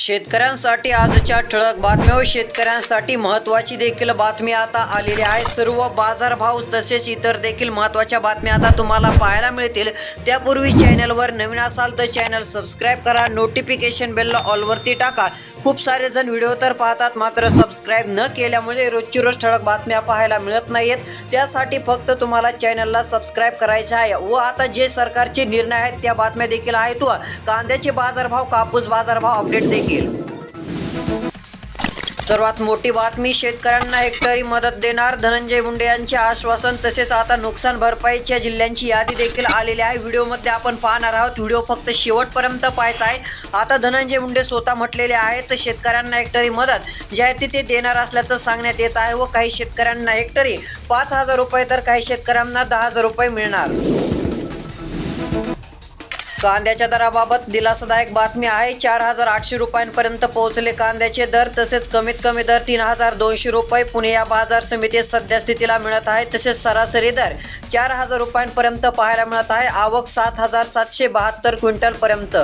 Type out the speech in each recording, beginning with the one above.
शेतकऱ्यांसाठी आजच्या ठळक बातम्या व शेतकऱ्यांसाठी महत्त्वाची देखील बातमी आता आलेली आहे. सर्व बाजारभाव तसेच इतर देखील महत्त्वाच्या बातम्या आता तुम्हाला पाहायला मिळतील. त्यापूर्वी चॅनलवर नवीन असाल तर चॅनल सबस्क्राईब करा नोटिफिकेशन बेलला ऑलवरती टाका. खूप सारे जण व्हिडिओ तर पाहतात मात्र सबस्क्राईब न केल्यामुळे रोजची रोज ठळक बातम्या पाहायला मिळत नाहीत त्यासाठी फक्त तुम्हाला चॅनलला सबस्क्राईब करायचे आहे व आता जे सरकारचे निर्णय आहेत त्या बातम्या देखील आहेत व कांद्याचे बाजारभाव कापूस बाजारभाव अपडेट देखील सर्वात मोठी बातमी शेतकऱ्यांना हेक्टरी मदत देणार. धनंजय मुंडे यांचे आश्वासन तसेच आता नुकसान भरपाईच्या जिल्ह्यांची यादी देखील आलेली आहे. व्हिडिओमध्ये आपण पाहणार आहोत व्हिडिओ फक्त शेवटपर्यंत पाहायचा आहे. आता धनंजय मुंडे स्वतः म्हटलेले आहेत शेतकऱ्यांना हेक्टरी मदत जी आहे ती ते देणार असल्याचं सांगण्यात येत आहे व काही शेतकऱ्यांना हेक्टरी पाच हजार रुपये तर काही शेतकऱ्यांना दहा हजार रुपये मिळणार. कांद्याच्या दराबाबत दिलासादायक बातमी आहे. चार हजार आठशे रुपयांपर्यंत पोहोचले कांद्याचे दर तसेच कमीत कमी दर तीन हजार दोनशे रुपये पुणे या बाजार समितीत सध्या स्थितीला मिळत आहे. तसेच सरासरी दर चार हजार रुपयांपर्यंत पाहायला मिळत आहे. आवक सात हजार सातशे बहात्तर क्विंटलपर्यंत.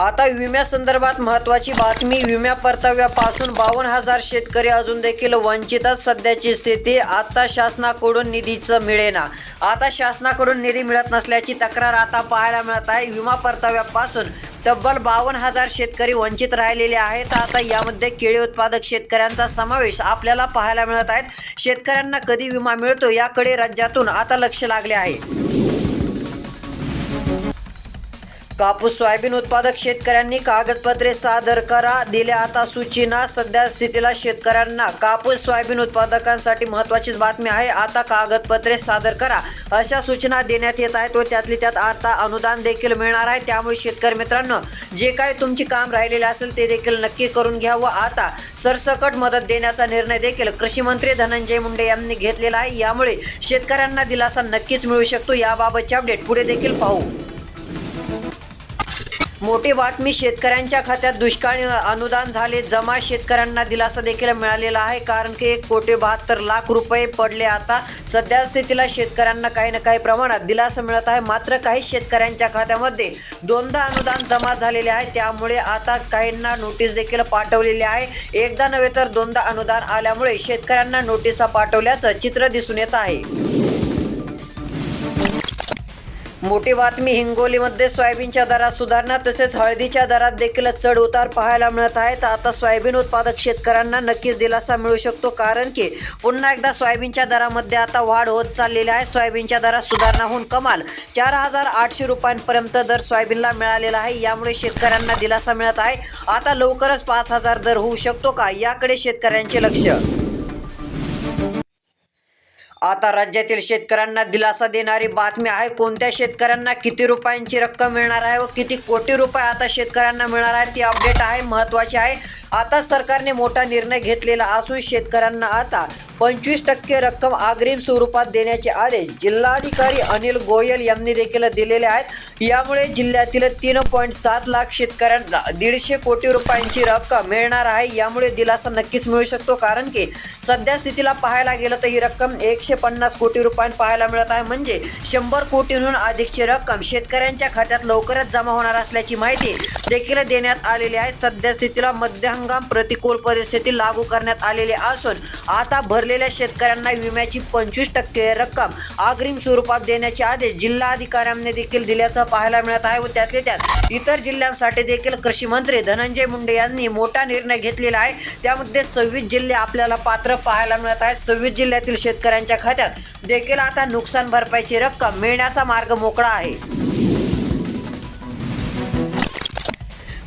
आता विम्यासंदर्भात महत्त्वाची बातमी विम्या परताव्यापासून बावन्न हजार शेतकरी अजून देखील वंचितच सध्याची स्थिती आता शासनाकडून निधीचं मिळेना. आता शासनाकडून निधी मिळत नसल्याची तक्रार आता पाहायला मिळत आहे. विमा परताव्यापासून तब्बल बावन्न हजार शेतकरी वंचित राहिलेले आहेत. आता यामध्ये केळी उत्पादक शेतकऱ्यांचा समावेश आपल्याला पाहायला मिळत आहेत शेतकऱ्यांना कधी विमा मिळतो याकडे राज्यातून आता लक्ष लागले आहे. कापूस सोयाबीन उत्पादक शेतकऱ्यांनी कागदपत्रे सादर करा दिल्या आता सूचना. सध्या स्थितीला शेतकऱ्यांना कापूस सोयाबीन उत्पादकांसाठी महत्त्वाचीच बातमी आहे. आता कागदपत्रे सादर करा. अशा सूचना देण्यात येत आहेत व त्यातली त्यात आता अनुदान देखील मिळणार आहे. त्यामुळे शेतकरी मित्रांनो जे काही तुमचे काम राहिलेले असेल ते देखील नक्की करून घ्या व आता सरसकट मदत देण्याचा निर्णय देखील कृषी मंत्री धनंजय मुंडे यांनी घेतलेला आहे. यामुळे शेतकऱ्यांना दिलासा नक्कीच मिळू शकतो. याबाबतचे अपडेट पुढे देखील पाहू. मोठी बातमी शेतकऱ्यांच्या खात्यात दुष्काळी अनुदान झाले जमा शेतकऱ्यांना दिलासा देखील मिळालेला आहे. कारण की एक कोटी बहात्तर लाख रुपये पडले आता. सध्या स्थितीला शेतकऱ्यांना काही ना काही प्रमाणात दिलासा मिळत आहे. मात्र काही शेतकऱ्यांच्या खात्यामध्ये दोनदा अनुदान जमा झालेले आहे. त्यामुळे आता काहींना नोटीस देखील पाठवलेली आहे. एकदा नव्हे तर दोनदा अनुदान आल्यामुळे शेतकऱ्यांना नोटिसा पाठवल्याचं चित्र दिसून येत आहे. मोठी बातमी हिंगोलीमध्ये सोयाबीनच्या दरात सुधारणा तसेच हळदीच्या दरात देखील चढ उतार पाहायला मिळत आहेत आता सोयाबीन उत्पादक शेतकऱ्यांना नक्कीच दिलासा मिळू शकतो कारण की पुन्हा एकदा सोयाबीनच्या दरामध्ये आता वाढ होत चाललेली आहे. सोयाबीनच्या दरात सुधारणा होऊन कमाल चार हजार आठशे रुपयांपर्यंत दर सोयाबीनला मिळालेला आहे. यामुळे शेतकऱ्यांना दिलासा मिळत आहे. आता लवकरच पाच हजार दर होऊ शकतो का? याकडे शेतकऱ्यांचे लक्ष. आता राज्यातील शेतकऱ्यांना दिलासा देणारी बातमी आहे. कोणत्या शेतकऱ्यांना किती रुपयांची रक्कम मिळणार आहे व किती कोटी रुपये आता शेतकऱ्यांना मिळणार आहे ती अपडेट आहे महत्त्वाची आहे. आता सरकारने मोठा निर्णय घेतलेला असून शेतकऱ्यांना आता पंचवीस टक्के रक्कम अग्रिम स्वरूपात देण्याचे आदेश जिल्हाधिकारी अनिल गोयल यांनी देखील दिलेले आहेत. यामुळे जिल्ह्यातील तीन पॉईंट सात लाख शेतकऱ्यांना दीडशे कोटी रुपयांची रक्कम मिळणार आहे. यामुळे दिलासा नक्कीच मिळू शकतो कारण की सध्या स्थितीला पाहायला गेलं तर ही रक्कम एकशे पन्नास कोटी रुपयांत पाहायला मिळत आहे. म्हणजे शंभर कोटींहून अधिकची रक्कम शेतकऱ्यांच्या खात्यात लवकरच जमा होणार असल्याची माहिती देखील देण्यात आलेली आहे. सध्या स्थितीला मध्य हंगाम प्रतिकूल परिस्थिती लागू करण्यात आलेली असून आता भरलेल्या शेतकऱ्यांना विम्याची पंचवीस टक्के रक्कम अग्रिम स्वरूपात देण्याचे आदेश जिल्हाधिकाऱ्यांनी देखील दिल्याचं पाहायला मिळत आहे व त्यातले त्यात इतर जिल्ह्यांसाठी देखील कृषी मंत्री धनंजय मुंडे यांनी मोठा निर्णय घेतलेला आहे. त्यामध्ये सव्वीस जिल्हे आपल्याला पात्र पाहायला मिळत आहेत. सव्वीस जिल्ह्यातील शेतकऱ्यांच्या खात्यात. देखील आता नुकसान भरपाईची रक्कम मिळण्याचा मार्ग मोकळा आहे.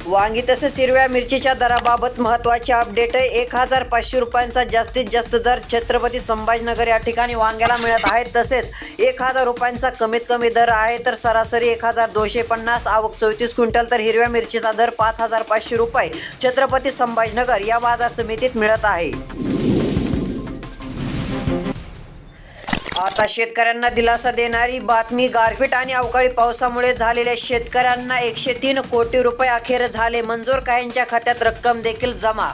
वांगी तसेच हिरव्या मिरचीच्या दराबाबत महत्त्वाचे अपडेट आहे. एक हजार पाचशे रुपयांचा जास्तीत जास्त दर छत्रपती संभाजीनगर या ठिकाणी वांग्याला मिळत आहे. तसेच एक हजार रुपयांचा कमीत कमी दर आहे तर सरासरी एक हजार दोनशे पन्नास आवक चौतीस क्विंटल तर हिरव्या मिरचीचा दर पाच हजार पाचशे रुपये छत्रपती संभाजीनगर या बाजार समितीत मिळत आहे. आता शेतकऱ्यांना दिलासा देणारी बातमी गारपीट आणि अवकाळी पावसामुळे झालेल्या शेतकऱ्यांना एकशे तीन कोटी रुपये अखेर झाले. मंजूर काहींच्या खात्यात रक्कम देखील जमा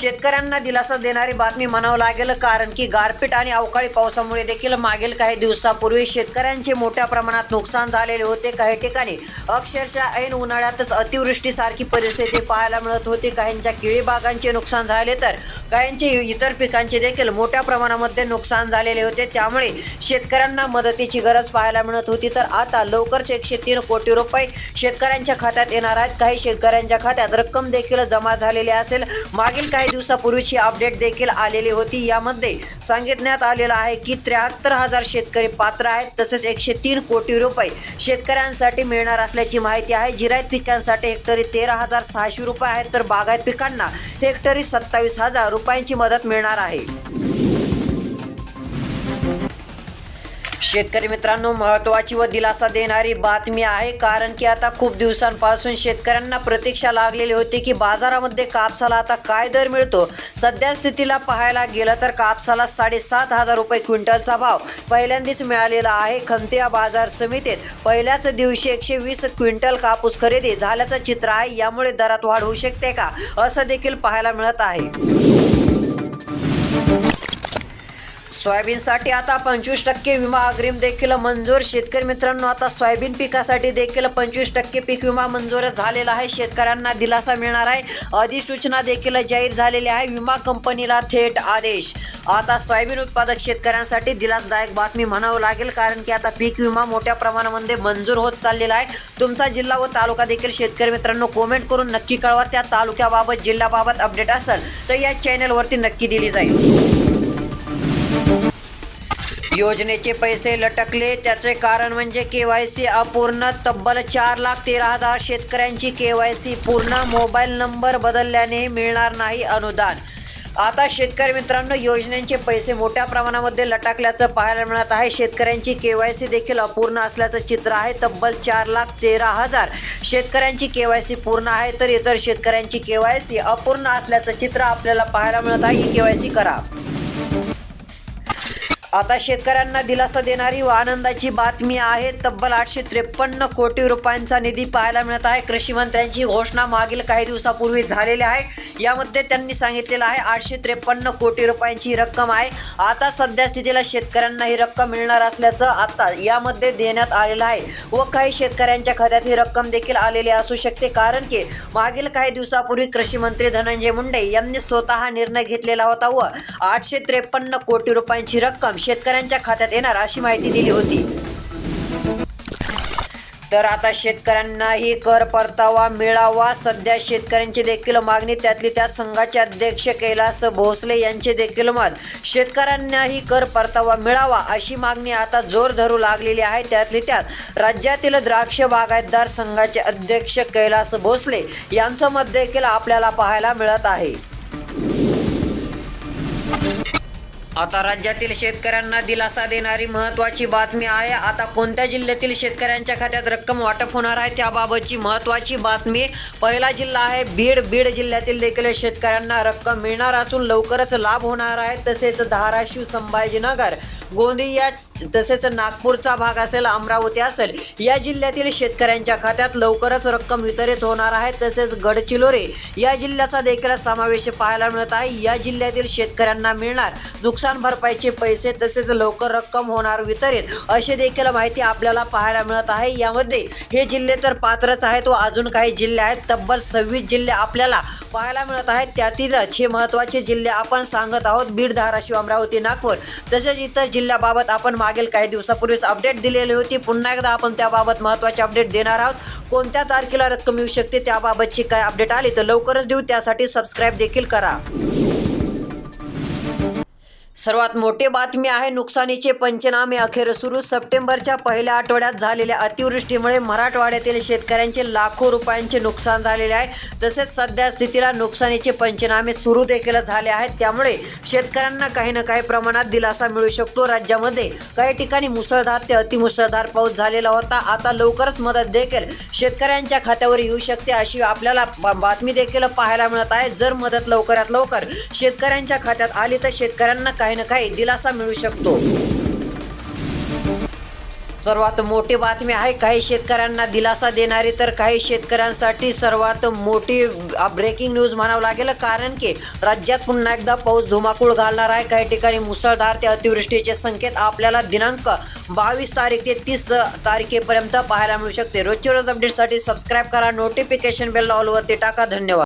शेतकऱ्यांना दिलासा देणारी बातमी म्हणावं लागेल कारण की गारपीट आणि अवकाळी पावसामुळे देखील मागील काही दिवसापूर्वी शेतकऱ्यांचे मोठ्या प्रमाणात नुकसान झालेले होते. काही ठिकाणी अक्षरशः ऐन उन्हाळ्यातच अतिवृष्टीसारखी परिस्थिती पाहायला मिळत होती. काहींच्या केळी बागांचे नुकसान झाले तर काहींचे इतर पिकांचे देखील मोठ्या प्रमाणामध्ये नुकसान झालेले होते. त्यामुळे शेतकऱ्यांना मदतीची गरज पाहायला मिळत होती. तर आता लवकरच एकशे तीन कोटी रुपये शेतकऱ्यांच्या खात्यात येणार आहेत. काही शेतकऱ्यांच्या खात्यात रक्कम देखील जमा झालेली असेल. मागील काही दिवसापूर्वीची अपडेट देखील आलेली होती. यामध्ये सांगितण्यात आलेलं आहे की त्र्याहत्तर हजार शेतकरी पात्र आहेत. तसेच एकशे तीन कोटी रुपये शेतकऱ्यांसाठी मिळणार असल्याची माहिती आहे. जिरायत पिकांसाठी हेक्टरी तेरा हजार सहाशे रुपये आहेत. तर बागायत पिकांना हेक्टरी सत्तावीस हजार रुपयांची मदत मिळणार आहे. शेतकरी मित्रांनो महत्त्वाची व दिलासा देणारी बातमी आहे कारण की आता खूप दिवसांपासून शेतकऱ्यांना प्रतीक्षा लागलेली होती की बाजारामध्ये कापसाला आता काय दर मिळतो? सध्या स्थितीला पाहायला गेलं तर कापसाला साडेसात हजार रुपये क्विंटलचा भाव पहिल्यांदाच मिळालेला आहे खंतिया बाजार समितीत. पहिल्याच दिवशी एकशे वीस क्विंटल कापूस खरेदी झाल्याचं चित्र आहे यामुळे दरात वाढ होऊ शकते का? असं देखील पाहायला मिळत आहे. सोयाबीनसाठी आता पंचवीस टक्के विमा अग्रिम देखील मंजूर. शेतकरी मित्रांनो आता सोयाबीन पिकासाठी देखील पंचवीस टक्के पीक विमा मंजूर झालेला आहे. शेतकऱ्यांना दिलासा मिळणार आहे. अधिसूचना देखील जाहीर झालेली आहे. विमा कंपनीला थेट आदेश. आता सोयाबीन उत्पादक शेतकऱ्यांसाठी दिलासदायक बातमी म्हणावं लागेल कारण की आता पीक विमा मोठ्या प्रमाणामध्ये मंजूर होत चाललेला आहे. तुमचा जिल्हा व तालुका देखील शेतकरी मित्रांनो कमेंट करून नक्की कळवा. त्या तालुक्याबाबत जिल्ह्याबाबत अपडेट असेल तर या चॅनलवरती नक्की दिली जाईल. योजनेचे पैसे लटकले. त्याचे कारण म्हणजे के वाय सी अपूर्ण. तब्बल चार लाख तेरा हजार शेतकऱ्यांची के वाय सी पूर्ण. मोबाईल नंबर बदलल्याने मिळणार नाही अनुदान. आता शेतकरी मित्रांनो योजनेचे पैसे मोठ्या प्रमाणामध्ये लटकल्याचं पाहायला मिळत आहे. शेतकऱ्यांची के वाय सी देखील अपूर्ण असल्याचं चित्र आहे. तब्बल चार लाख तेरा हजार शेतकऱ्यांची के वाय सी पूर्ण आहे. तर इतर शेतकऱ्यांची के वाय सी अपूर्ण असल्याचं चित्र आपल्याला पाहायला मिळत आहे. ही के वाय सी करा. आता शेतकऱ्यांना दिलासा देणारी व आनंदाची बातमी आहे. तब्बल आठशे त्रेपन्न कोटी रुपयांचा निधी पाहायला मिळत आहे. कृषी मंत्र्यांची घोषणा मागील काही दिवसापूर्वी झालेली आहे. यामध्ये त्यांनी सांगितलेलं आहे आठशे त्रेपन्न कोटी रुपयांची रक्कम आहे. आता सध्या स्थितीला शेतकऱ्यांना ही रक्कम मिळणार असल्याचं आता यामध्ये देण्यात आलेलं आहे. व काही शेतकऱ्यांच्या खात्यात ही रक्कम देखील आलेली असू शकते. कारण की मागील काही दिवसापूर्वी कृषी मंत्री धनंजय मुंडे यांनी स्वतः निर्णय घेतलेला होता व आठशे त्रेपन्न कोटी रुपयांची रक्कम शेतकऱ्यांच्या खात्यात येणार अशी माहिती दिली होती. तर आता शेतकऱ्यांनाही कर परतावा मिळावा. सध्या शेतकऱ्यांची देखील मागणी त्यातली त्या संघाचे अध्यक्ष कैलास भोसले यांचे देखील मत शेतकऱ्यांनाही कर परतावा मिळावा अशी मागणी आता जोर धरू लागलेली आहे. त्यातली त्यात राज्यातील द्राक्ष बागायतदार संघाचे अध्यक्ष कैलास भोसले यांचं मत देखील आपल्याला पाहायला मिळत आहे. आता राज्यातील शेतकऱ्यांना दिलासा देणारी महत्त्वाची बातमी आहे. आता कोणत्या जिल्ह्यातील शेतकऱ्यांच्या खात्यात रक्कम वाटप होणार आहे त्याबाबतची महत्त्वाची बातमी पहिला जिल्हा आहे. बीड बीड जिल्ह्यातील देखील शेतकऱ्यांना रक्कम मिळणार असून लवकरच लाभ होणार आहे. तसेच धाराशिव संभाजीनगर गोंदिया तसेच नागपूरचा भाग असेल अमरावती असेल या जिल्ह्यातील शेतकऱ्यांच्या खात्यात लवकरच रक्कम वितरित होणार आहे. तसेच गडचिरोली या जिल्ह्याचा देखील समावेश पाहायला मिळत आहे. या जिल्ह्यातील शेतकऱ्यांना मिळणार नुकसान भरपाईचे पैसे तसेच लवकर रक्कम होणार वितरित अशी देखील माहिती आपल्याला पाहायला मिळत आहे. यामध्ये हे जिल्हे तर पात्रच आहेत व अजून काही जिल्हे आहेत. तब्बल सव्वीस जिल्हे आपल्याला पाहायला मिळत आहेत. त्यातीलच हे महत्त्वाचे जिल्हे आपण सांगत आहोत. बीड धाराशिव अमरावती नागपूर तसेच इतर जिल्ह्याबाबत आपण मागील काही दिवसापूर्वीच अपडेट दिलेली होती. पुन्हा एकदा आपण त्याबाबत महत्त्वाचे अपडेट देणार आहोत. कोणत्या तारखेला रक्कम येऊ शकते त्याबाबतची काय अपडेट आली तर लवकरच देऊ. त्यासाठी सबस्क्राईब देखील करा. सर्वात मोठी बातमी आहे नुकसानीचे पंचनामे अखेर सुरू. सप्टेंबरच्या पहिल्या आठवड्यात झालेल्या अतिवृष्टीमुळे मराठवाड्यातील शेतकऱ्यांचे लाखो रुपयांचे नुकसान झालेले आहे. तसेच सध्या स्थितीला नुकसानीचे पंचनामे सुरू देखील झाले आहेत. त्यामुळे शेतकऱ्यांना काही ना काही प्रमाणात दिलासा मिळू शकतो. राज्यामध्ये काही ठिकाणी मुसळधार ते अतिमुसळधार पाऊस झालेला होता. आता लवकरच मदत देखील शेतकऱ्यांच्या खात्यावर येऊ शकते अशी आपल्याला बातमी देखील पाहायला मिळत आहे. जर मदत लवकरात लवकर शेतकऱ्यांच्या खात्यात आली तर शेतकऱ्यांना काही काही ना काही दिलासा मिळू शकतो. सर्वात मोठी बातमी आहे काही शेतकऱ्यांना दिलासा देणारी तर काही शेतकऱ्यांसाठी सर्वात मोठी ब्रेकिंग न्यूज म्हणावं लागेल कारण की राज्यात पुन्हा एकदा पाऊस धुमाकूळ घालणार आहे. काही ठिकाणी मुसळधार ते अतिवृष्टीचे संकेत आपल्याला दिनांक बावीस तारीख ते तीस तारखेपर्यंत पाहायला मिळू शकते. रोजच्या रोज अपडेटसाठी सबस्क्राईब करा नोटिफिकेशन बेल ऑलवरती टाका. धन्यवाद.